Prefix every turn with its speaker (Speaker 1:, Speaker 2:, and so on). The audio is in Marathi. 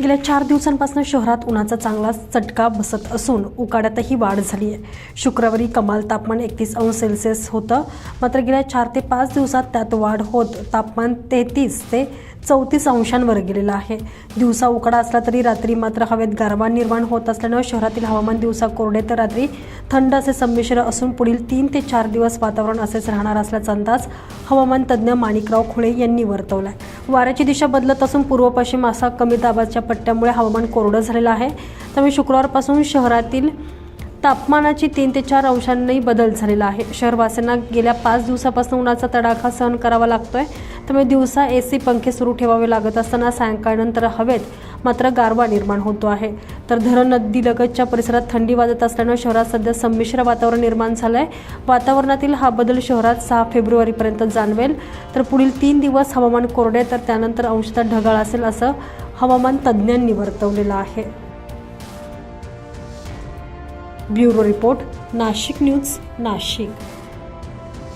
Speaker 1: गेल्या चार दिवसांपासून शहरात उन्हाचा चांगला चटका बसत असून उकाड्यातही वाढ झाली आहे शुक्रवारी कमाल तापमान एकतीस अंश सेल्सिअस होतं. मात्र गेल्या चार ते पाच दिवसात त्यात वाढ होत तापमान तेहतीस ते चौतीस अंशांवर गेलेलं आहे. दिवसा उकाडा असला तरी रात्री मात्र हवेत गारवा निर्माण होत असल्यानं शहरातील हवामान दिवसा कोरडे तर रात्री थंड असे संमिश्र असून पुढील तीन ते चार दिवस वातावरण असेच राहणार असल्याचा अंदाज हवामान तज्ज्ञ माणिकराव खुळे यांनी वर्तवला आहे वाऱ्याची दिशा बदलत असून पूर्व पश्चिम असा कमी दाबाच्या पट्ट्यामुळे हवामान कोरडं झालेलं आहे. त्यामुळे शुक्रवारपासून शहरातील तापमानाची तीन ते चार अंशांनी बदल झालेला आहे. शहरवासियांना गेल्या पाच दिवसापासून उन्हाचा तडाखा सहन करावा लागतोय. त्यामुळे दिवसा ए सी पंखे सुरू ठेवावे लागत असताना सायंकाळनंतर हवेत मात्र गारवा निर्माण होतो आहे. तर धरण नदीलगतच्या परिसरात थंडी वाजत असल्यानं शहरात सध्या संमिश्र वातावरण निर्माण झालं आहे वातावरणातील हा बदल शहरात सहा फेब्रुवारीपर्यंत जाणवेल. तर पुढील तीन दिवस हवामान कोरडे तर त्यानंतर अंशतः ढगाळ असेल असं हवामान तज्ज्ञांनी वर्तवलेलं आहे. Bureau report Nashik news Nashik.